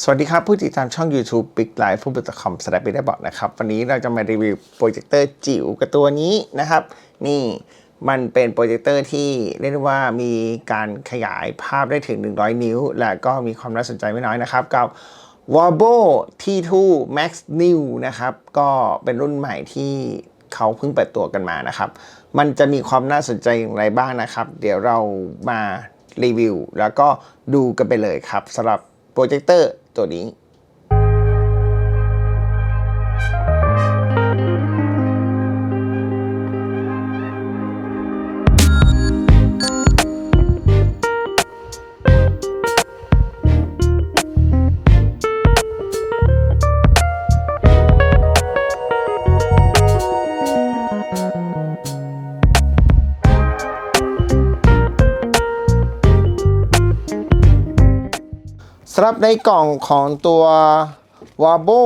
สวัสดีครับ ผู้ติดตามช่อง YouTube Big Life ผู้บุตรคอมสแลปได้บอกนะครับ วันนี้เราจะมารีวิวโปรเจคเตอร์จิ๋วกับตัวนี้นะครับ นี่มันเป็นโปรเจคเตอร์ที่เรียกได้ว่ามีการขยายภาพได้ถึง 100 นิ้ว และก็มีความน่าสนใจไม่น้อยนะครับ กับ w a b o T2 Max New นะครับ ก็เป็นรุ่นใหม่ที่เขาเพิ่งเปิดตัวกันมานะครับ มันจะมีความน่าสนใจอย่างไรบ้างนะครับ เดี๋ยวเรามารีวิวแล้วก็ดูกันไปเลยครับสำหรับ โปรเจคเตอร์ตัวนี้ ในกล่องของตัว w a b o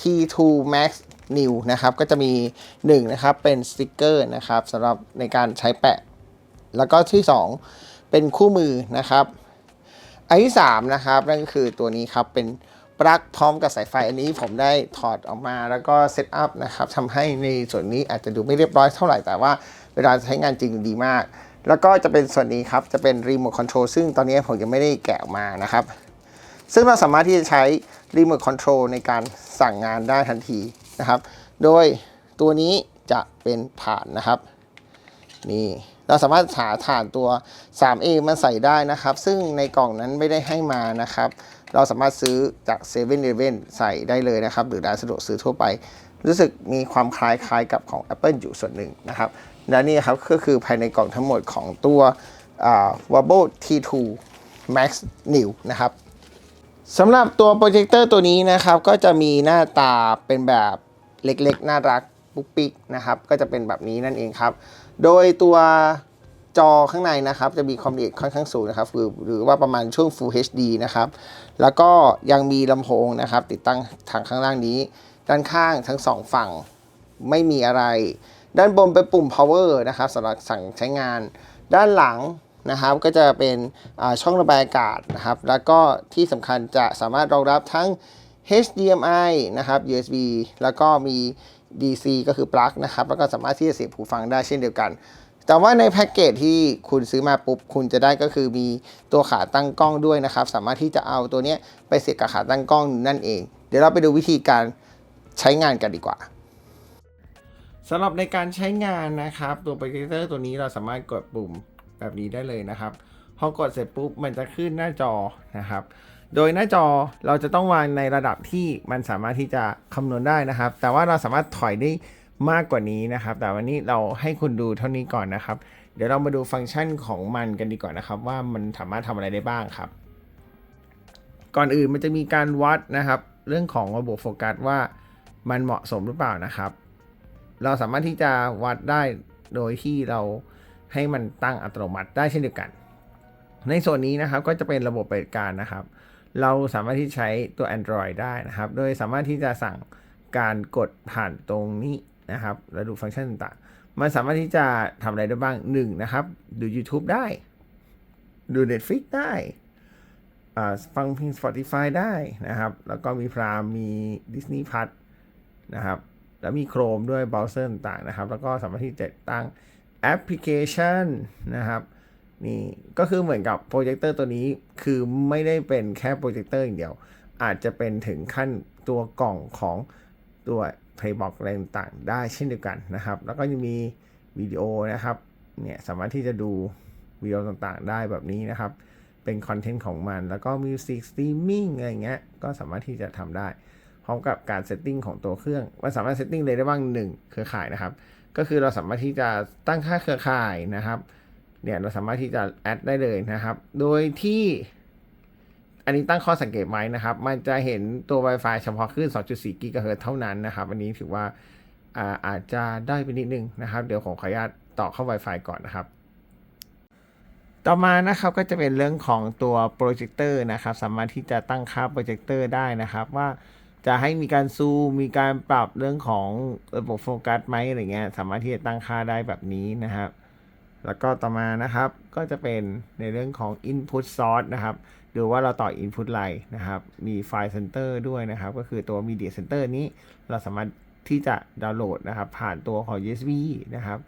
T2 Max New นะครับ ก็จะมี1นะครับเป็นสติกเกอร์นะครับสำหรับในการใช้แปะ แล้วก็ที่ 2 เป็นคู่มือนะครับ อันที่ 3 นะครับ นั่นก็คือตัวนี้ครับ เป็นปลั๊กพร้อมกับสายไฟอันนี้ผมได้ถอดออกมาแล้วก็เซตอัพนะครับทำให้ในส่วนนี้อาจจะดูไม่เรียบร้อยเท่าไหร่แต่ว่าเวลาใช้งานจริงดีมาก แล้วก็จะเป็นส่วนนี้ครับ จะเป็นรีโมทคอนโทรลซึ่งตอนนี้ผมยังไม่ได้แกะออกมานะครับ ซึ่งเราสามารถที่จะใช้รีโมทคอนโทรลในการสั่งงานได้ทันทีนะครับ โดยตัวนี้จะเป็นฐานนะครับนี่เราสามารถหาฐานตัว 3A มาใส่ได้นะครับ ซึ่งในกล่องนั้นไม่ได้ให้มานะครับ เราสามารถซื้อจาก7 e เ e ่ e อใส่ได้เลยนะครับ หรือร้านสะดวกซื้อทั่วไป รู้สึกมีความคล้ายๆกับของ Apple อยู่ส่วนหนึ่งนะครับ และนี่ครับก็คือภายในกล่องทั้งหมดของตัวอ่า w a b o T2 Max New นะครับ สำหรับตัวโปรเจคเตอร์ตัวนี้นะครับก็จะมีหน้าตาเป็นแบบเล็กๆ น่ารักปุ๊กปิ๊กนะครับก็จะเป็นแบบนี้นั่นเองครับ โดยตัวจอข้างในนะครับจะมีความละเอียดค่อนข้างสูงนะครับหรือหรือว่าประมาณช่วง Full HD นะครับแล้วก็ยังมีลำโพงนะครับ ติดตั้งทางข้างล่างนี้ ด้านข้างทั้งสองฝั่งไม่มีอะไร ด้านบนเป็นปุ่ม power นะครับสำหรับสั่งใช้งาน ด้านหลัง นะครับ ก็จะเป็นช่องระบายอากาศนะครับ แล้วก็ที่สำคัญจะสามารถรองรับทั้ง HDMI นะครับ USB แล้วก็มี DC ก็คือปลั๊กนะครับ แล้วก็สามารถที่จะเสียบหูฟังได้เช่นเดียวกัน แต่ว่าในแพ็กเกจที่คุณซื้อมาปุ๊บ คุณจะได้ก็คือมีตัวขาตั้งกล้องด้วยนะครับ สามารถที่จะเอาตัวนี้ไปเสียบกับขาตั้งกล้องนั่นเอง เดี๋ยวเราไปดูวิธีการใช้งานกันดีกว่าสำหรับในการใช้งานนะครับ ตัวโปรเจคเตอร์ตัวนี้เราสามารถกดปุ่ม แบบนี้ได้เลยนะครับ พอกดเสร็จปุ๊บมันจะขึ้นหน้าจอนะครับ โดยหน้าจอเราจะต้องวางในระดับที่มันสามารถที่จะคำนวณได้นะครับ แต่ว่าเราสามารถถอยได้มากกว่านี้นะครับ แต่วันนี้เราให้คุณดูเท่านี้ก่อนนะครับ เดี๋ยวเรามาดูฟังก์ชันของมันกันดีกว่านะครับ ว่ามันสามารถทำอะไรได้บ้างครับ ก่อนอื่นมันจะมีการวัดนะครับ เรื่องของระบบโฟกัสว่ามันเหมาะสมหรือเปล่านะครับ เราสามารถที่จะวัดได้โดยที่เรา ให้มันตั้งอัตโนมัติได้เช่นเดียวกัน ในส่วนนี้นะครับก็จะเป็นระบบปฏิบัติการนะครับ เราสามารถที่ใช้ตัว Android ได้นะครับ โดยสามารถที่จะสั่งการกดผ่านตรงนี้นะครับแล้วดูฟังก์ชันต่างๆ มันสามารถที่จะทำอะไรได้บ้าง1นะครับ ดู YouTube ได้ ดู Netflix ได้ฟังเพลง Spotify ได้นะครับ แล้วก็มีพรามมี Disney Plus นะครับ แล้วมี Chrome ด้วยเบราว์เซอร์ต่างๆนะครับ แล้วก็สามารถที่จะตั้ง แอปพลิเคชันนะครับนี่ก็คือเหมือนกับโปรเจคเตอร์ตัวนี้คือไม่ได้เป็นแค่โปรเจคเตอร์อย่างเดียว อาจจะเป็นถึงขั้นตัวกล่องของตัว Playbox อะไรต่างๆได้เช่นเดียวกันนะครับ แล้วก็ยังมีวิดีโอนะครับเนี่ยสามารถที่จะดูวิดีโอต่างๆ ได้แบบนี้นะครับ เป็นคอนเทนต์ของมันแล้วก็มิวสิกสตรีมมิ่งอะไรเงี้ยก็สามารถที่จะทำได้ พร้อมกับการเซตติ้งของตัวเครื่องมันสามารถเซตติ้งเลยได้บ้างหนึ่งเครือข่ายนะครับ ก็คือเราสามารถที่จะตั้งค่าเครือข่ายนะครับเนี่ยเราสามารถที่จะแอดได้เลยนะครับ โดยที่อันนี้ตั้งข้อสังเกตไหมนะครับ มันจะเห็นตัว Wi-Fi เฉพาะคลื่น 2.4 กิกะเฮิรตซ์เท่านั้นนะครับ อันนี้ถือว่าอาอาจจะได้ไปนิดนึงนะครับ เดี๋ยวผมขออนุญาตต่อเข้า Wi-Fi ก่อนนะครับ ต่อมานะครับก็จะเป็นเรื่องของตัวโปรเจคเตอร์นะครับ สามารถที่จะตั้งค่าโปรเจคเตอร์ได้นะครับว่า จะให้มีการซูมมีการปรับเรื่องของระบบโฟกัสไหมอะไรเงี้ย สามารถที่จะตั้งค่าได้แบบนี้นะครับ แล้วก็ต่อมานะครับ ก็จะเป็นในเรื่องของ Input Source นะครับ ดูว่าเราต่อ Input ไลน์นะครับ มีไฟล์ Center ด้วยนะครับ ก็คือตัว Media Center นี้ เราสามารถที่จะดาวน์โหลดนะครับ ผ่านตัวของ USB นะครับ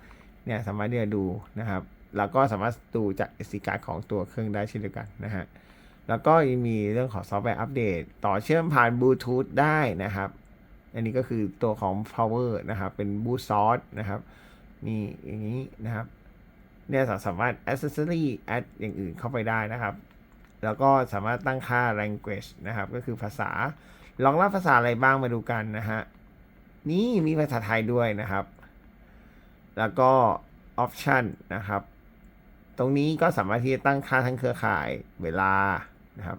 เนี่ยสามารถที่จะดูนะครับ แล้วก็สามารถดูจาก SD card ของตัวเครื่องได้เช่นเดียวกันนะฮะ แล้วก็มีเรื่องของซอฟต์แวร์อัปเดต ต่อเชื่อมผ่านบลูทูธได้นะครับ อันนี้ก็คือตัวของ power นะครับ เป็น boost source นะครับมีอย่างนี้นะครับ เนี่ยสามารถ accessory add อย่างอื่นเข้าไปได้นะครับ แล้วก็สามารถตั้งค่า language นะครับ ก็คือภาษา ลองรับภาษาอะไรบ้างมาดูกันนะฮะ นี่มีภาษาไทยด้วยนะครับ แล้วก็ option นะครับ ตรงนี้ก็สามารถที่จะตั้งค่าทั้งเครือข่าย เวลา นะครับ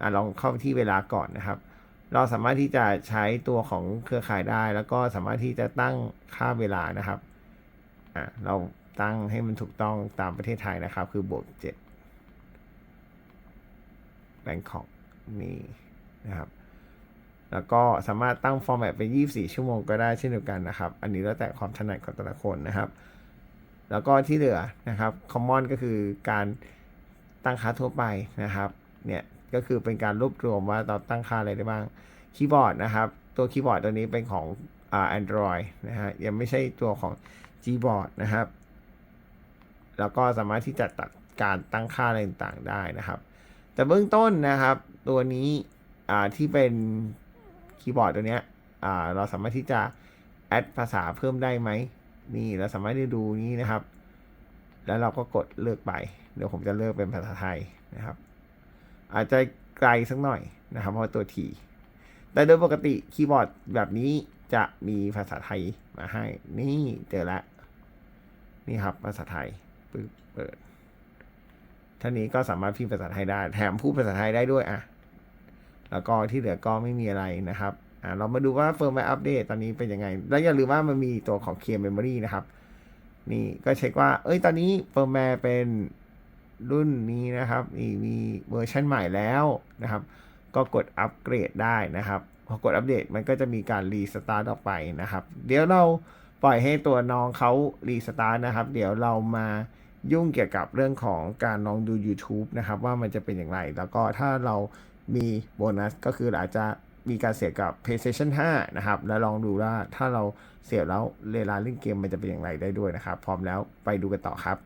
อลองเข้าที่เวลาก่อนนะครับ เราสามารถที่จะใช้ตัวของเครือข่ายได้ แล้วก็สามารถที่จะตั้งค่าเวลานะครับอะเราตั้งให้มันถูกต้องตามประเทศไทยนะครับ คือบวกเจ็ดแบงคอกนี่นะครับแล้วก็สามารถตั้งฟอร์แมตเป็น 24 ชั่วโมงก็ได้เช่นเดียวกันนะครับ อันนี้แล้วแต่ความถนัดของแต่ละคนนะครับ แล้วก็ที่เหลือนะครับ common ก็คือการตั้งค่าทั่วไปนะครับ เนี่ยก็คือเป็นการรวบรวมว่าเราตั้งค่าอะไรได้บ้างคีย์บอร์ดนะครับ ตัวคีย์บอร์ดตัวนี้เป็นของอ่า Android นะฮะยังไม่ใช่ตัวของ Gboard นะครับ แล้วก็สามารถที่จะตัดการตั้งค่าอะไรต่างๆได้นะครับ แต่เบื้องต้นนะครับ ตัวนี้อ่าที่เป็นคีย์บอร์ดตัวเนี้ยอ่าเราสามารถที่จะแอดภาษาเพิ่มได้ไหมนี่เราสามารถที่ดูนี้นะครับ แล้วเราก็กดเลือกไป เดี๋ยวผมจะเลือกเป็นภาษาไทยนะครับ อาจจะไกลสักหน่อยนะครับ เพราะตัวทีแต่โดยปกติคีย์บอร์ดแบบนี้จะมีภาษาไทยมาให้ นี่เจอล้วนี่ครับภาษาไทยปึ๊บเปิดท่านี้ก็สามารถพิมพ์ภาษาไทยได้ แถมพูดภาษาไทยได้ด้วยอะ แล้วก็ที่เหลือก็ไม่มีอะไรนะครับ อ่าเรามาดูว่าเฟิร์มแวร์อัปเดตตอนนี้เป็นยังไง แล้วอย่าลืมว่ามันมีตัวของ Clear Memory นะครับ นี่ก็เช็คว่า เอ้ย ตอนนี้เฟิร์มแวร์เป็น รุ่นนี้นะครับนี่มีเวอร์ชันใหม่แล้วนะครับ ก็กดอัปเกรดได้นะครับ พอกดอัปเดตมันก็จะมีการรีสตาร์ทออกไปนะครับ เดี๋ยวเราปล่อยให้ตัวน้องเขารีสตาร์ทนะครับ เดี๋ยวเรามายุ่งเกี่ยวกับเรื่องของการลองดู YouTube นะครับ ว่ามันจะเป็นอย่างไร แล้วก็ถ้าเรามีโบนัสก็คืออาจจะมีการเสียกับ PlayStation 5 นะครับ แล้วลองดูว่าถ้าเราเสียบแล้วเวลาเล่นเกมมันจะเป็นอย่างไรได้ด้วยนะครับ พร้อมแล้วไปดูกันต่อครับ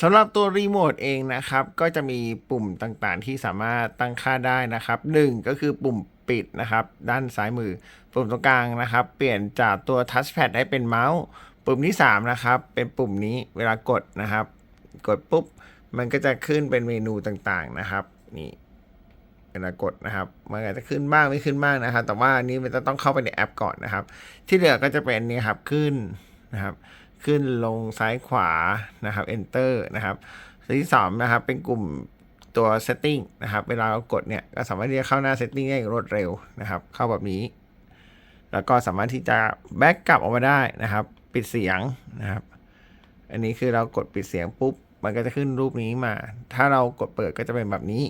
สำหรับตัวรีโมทเองนะครับ ก็จะมีปุ่มต่างๆ ที่สามารถตั้งค่าได้นะครับ 1 ก็คือปุ่มปิดนะครับ ด้านซ้ายมือ ปุ่มตรงกลางนะครับ เปลี่ยนจากตัวทัชแพดให้เป็นเมาส์ ปุ่มที่ 3 นะครับ เป็นปุ่มนี้เวลากดนะครับ กดปุ๊บ มันก็จะขึ้นเป็นเมนูต่างๆนะครับนี่เวลากดนะครับ มันอาจจะขึ้นบ้างไม่ขึ้นบ้างนะครับ แต่ว่านนี้มันจะต้องเข้าไปในแอปก่อนนะครับ ที่เหลือก็จะเป็นนี่ครับขึ้นนะครับ ขึ้นลงซ้ายขวานะครับ enter นะครับตัวที่สนะครับเป็นกลุ่มตัว setting นะครับเวลาเรากดเนี่ยก็สามารถที่จะเข้าหน้า setting ได้อย่างรวดเร็วนะครับ เข้าแบบนี้ แล้วก็สามารถที่จะแบ็กกลับออกมาได้นะครับ ปิดเสียงนะครับ อันนี้คือเรากดปิดเสียงปุ๊บมันก็จะขึ้นรูปนี้มา ถ้าเรากดเปิดก็จะเป็นแบบนี้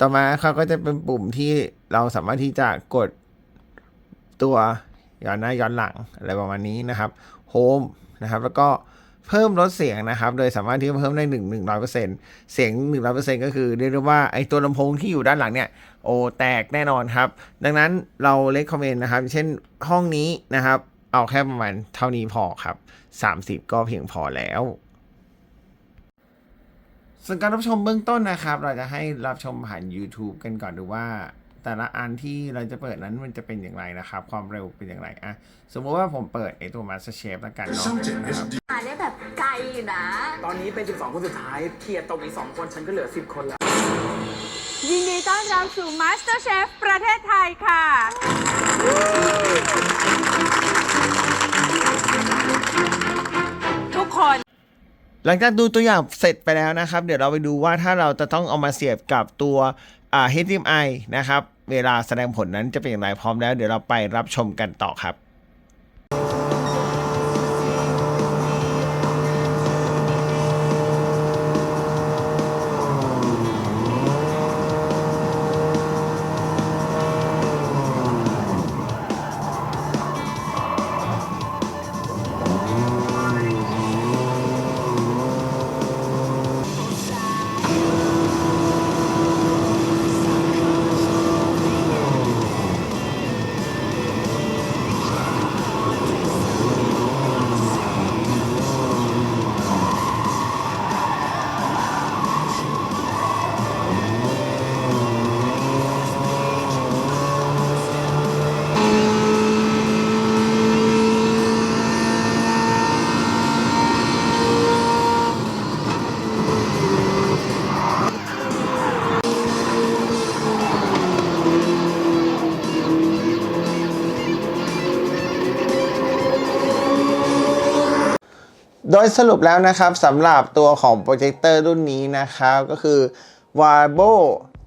ต่อมาเขาก็จะเป็นปุ่มที่เราสามารถที่จะกดตัวย้อนหน้าย้อนหลังอะไรประมาณนี้นะครับโฮม นะครับ แล้วก็เพิ่มลดเสียงนะครับ โดยสามารถที่จะเพิ่มได้หนึ่งหนึ่งร้อยเปอร์เซ็นเสียงหนึ่งร้อยเปอร์เซ็นก็คือเรียกได้ว่าไอตัวลำโพงที่อยู่ด้านหลังเนี่ยโอแตกแน่นอนครับ ดังนั้นเราเลคคอมเมนต์นะครับ เช่นห้องนี้นะครับ เอาแค่ประมาณเท่านี้พอครับ30ก็เพียงพอแล้วส่วนการรับชมเบื้องต้นนะครับ เราจะให้รับชมผ่าน YouTube กันก่อนดูว่า แต่ละอันที่เราจะเปิดนั้นมันจะเป็นอย่างไรนะครับ ความเร็วเป็นอย่างไรอะสมมติว่าผมเปิดไอตัว MasterChef แล้วกันเนาะนะครับมาได้แบบไกลอยู่นะ ตอนนี้เป็น 12 คนสุดท้ายเคลียร์ตกอีก 2 คน ฉันก็เหลือ 10 คนแล้ว ยินดีต้อนรับสู่ MasterChef ประเทศไทยค่ะ ทุกคนหลังจากดูตัวอย่างเสร็จไปแล้วนะครับ เดี๋ยวเราไปดูว่าถ้าเราจะต้องเอามาเสียบกับตัว อ่า HDMI นะครับ เวลาแสดงผลนั้นจะเป็นอย่างไรพร้อมแล้ว เดี๋ยวเราไปรับชมกันต่อครับ ยสรุปแล้วนะครับสำหรับตัวของโปรเจคเตอร์รุ่นนี้นะครับก็คือ w a b o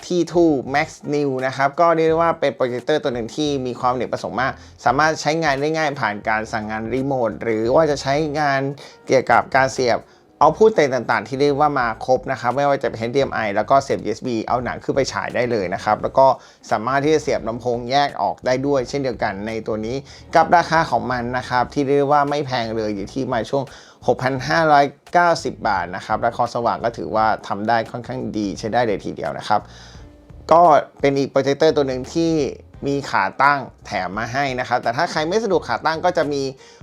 T2 Max New นะครับ ก็เรียกได้ว่าเป็นโปรเจคเตอร์ตัวหนึ่งที่มีความอเนกประสงค์มาก สามารถใช้งานได้ง่ายผ่านการสั่งงานรีโมท หรือว่าจะใช้งานเกี่ยวกับการเสียบ เอาพูดเต่างๆ ที่เรียกว่ามาครบนะครับไม่ว่าจะเป็น HDMI แล้วก็เสียบ USB เอาหนังขึ้นไปฉายได้เลยนะครับ แล้วก็สามารถที่จะเสียบลำโพงแยกออกได้ด้วย เช่นเดียวกันในตัวนี้กับราคาของมันนะครับที่เรียกว่าไม่แพงเลยอยู่ที่มาช่วง 6,590 บาทนะครับและคอสว่างก็ถือว่าทำได้ค่อนข้างดีใช้ได้เลยทีเดียวนะครับก็เป็นอีกโปรเจคเตอร์ตัวหนึ่งที่ มีขาตั้งแถมมาให้นะครับ แต่ถ้าใครไม่สะดวกขาตั้งก็จะมี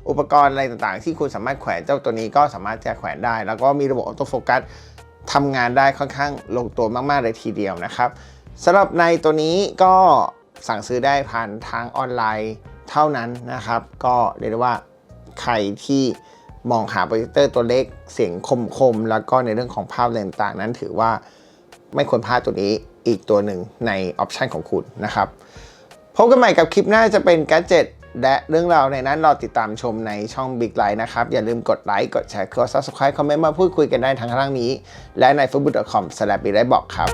อุปกรณ์อะไรต่างๆ ที่คุณสามารถแขวนเจ้าตัวนี้ก็สามารถจะแขวนได้ แล้วก็มีระบบออโต้โฟกัสทำงานได้ค่อนข้างลงตัวมากๆเลยทีเดียวนะครับสำหรับในตัวนี้ก็สั่งซื้อได้ผ่านทางออนไลน์เท่านั้นนะครับ ก็เรียกได้ว่าใครที่มองหาโปรเจคเตอร์ตัวเล็กเสียงคมๆ แล้วก็ในเรื่องของภาพอะไรต่างๆ นั้นถือว่าไม่ควรพลาดตัวนี้อีกตัวหนึ่งในออปชันของคุณนะครับ พบกันใหม่กับคลิปหน้าจะเป็นแกจิตและเรื่องราวในนั้นรอติดตามชมในช่อง Big l i นะครับ อย่าลืมกดไลค์กดแชร์กด Subscribe คอมเมนต์มาพูดคุยกันได้ทางข้างล่างนี้ และใน facebook.com s l a b b i g l i บอกครับ